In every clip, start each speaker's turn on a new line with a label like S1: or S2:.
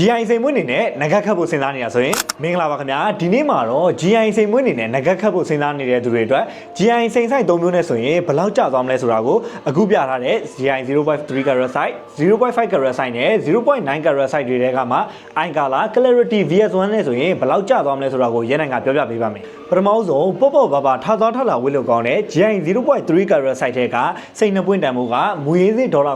S1: GI စိန်မွေးအနေနဲ့နဂတ်ခတ်ဖို့စဉ်းစားနေတာဆိုရင်မင်္ဂလာပါခင်ဗျာဒီနေ့မှာတော့ GI စိန်မွေးအနေနဲ့နဂတ်ခတ်ဖို့စဉ်းစားနေတဲ့သူတွေအတွက် GI စိန်ဆိုင်၃မျိုးနဲ့ဆိုရင်ဘယ်လောက်ကျသွားမလဲဆိုတာကိုအခုပြထားတဲ့ GI 0.3 carat size 0.5 carat size နဲ့0.9 carat size တွေတဲကမှ i color clarity VS1 နဲ့ဆိုရင်ဘယ်လောက်ကျသွားမလဲဆိုတာကိုရဲနိုင်ကပြောပြပေးပါမယ်ပထမဆုံးပေါ့ပေါ့ပါပါထသွားထလာဝေးလို့ကောင်းတဲ့ GI 0.3 carat size ထဲကစိန်နှစ်ပွင့်တန်မှုကမူရင်းစစ်ဒေါ်လာ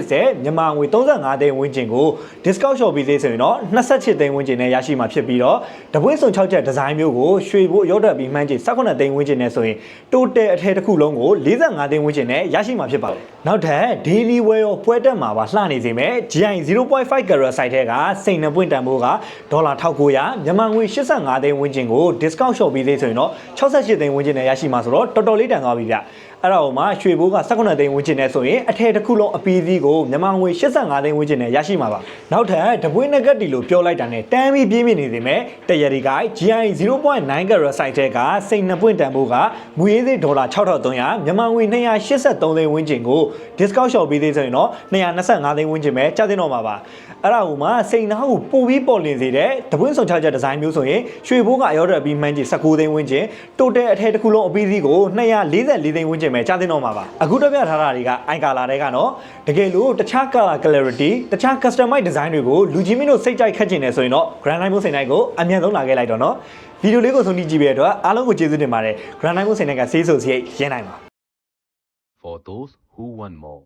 S1: 980မြန်မာငွေ35သိန်းဝန်းကျင်ကို discount လျှော်ပေးသေးဆိုရင်တော့28သိန်းဝန်းကျင်နဲ့ရရှိမှာဖြစ်ပြီးတော့တပွင့်စုံ6ချက်ဒီဇိုင်းမျိုးကိုရွှေဖို့ရောက်တက်ပြီးမှန်းချေ18သိန်းဝန်းကျင်နဲ့ဆိုရင် total အထည်တစ်ခုလုံးကို45သိန်းဝန်းကျင်နဲ့ရရှိမှာဖြစ်ပါတယ်နောက်ထပ် daily wear ရောပွဲတက်မှာပါလှနေစေမယ် GI 0.5 carat size ထဲကစိန်နှစ်ပွင့်တန်ဖိုးကဒေါ်လာ1900မြန်မာငွေ85သိန်းဝန်းကျင်ကို discount လျှော်ပေးသေးဆိုရင်တော့68သိန်းဝန်းကျင်နဲ့ရရှိမှာဆိုတော့တော်တော်လေးတန်သွားပြီဗျအဲ့ဒါဟိုမှာရွှေဘိုးက18သိန်းဝန်းကျင်နဲ့ဆိုရင်အထည်တစ်ခုလုံးအပီးသီးကိုမြန်မာငွေ85သိန်းဝန်းကျင်နဲ့ရရှိမှာပါနောက်ထပ်တပွင့်နဂတ်တီလို့ပြောလိုက်တာနဲ့တန်းပြီးပြင်းပြနေနေမယ်တရရီကို GI 0.9 carat size ထဲကစိန်နှစ်ပွင့်တန်ဖိုးကငွေရေးသေးဒေါ်လာ6300မြန်မာငွေ283သိန်းဝန်းကျင်ကို discount လျှော်ပေးသေးဆိုရင်တော့225သိန်းဝန်းကျင်ပဲကျသင့်တော့မှာပါအဲ့ဒါဟိုမှာစိန်နာကိုပို့ပြီးပေါ်လင်စေတဲ့တပွင့်ဆောင်ချချက်ဒီဇိုင်းမျိုးဆိုရင်ရွှေဘိုးကအရောတက်ပြီးမှန်းကြီး19သိန်းဝန်းကျင် total အထည်တစ်ခုလုံးအပီးသီးကို244သိန်းဝန်းကျင်ပဲကျသင့်တော့မှာပါအခုတော့ပြထားတာတွေက i color တွေကတော့တကယ်လို့တခြား color clarity တခြား customize design တွေကိုလူချင်းမင်းတို့စိတ်ကြိုက်ခတ်ချင်တယ်ဆိုရင်တော့ Grand Line မိုးစိန်တိုင်းကိုအမြန်ဆုံးလာခဲ့လိုက်တော့နော်ဗီဒီယိုလေးကိုဆုံးဖြတ်ကြည့်ပေးတဲ့အတွက်အားလုံးကိုကျေးဇူးတင်ပါတယ် Grand Line မိုးစိန်တိုင်းကဆေးဆိုစရိတ်ရင်းနိုင်ပါ
S2: for those who want more.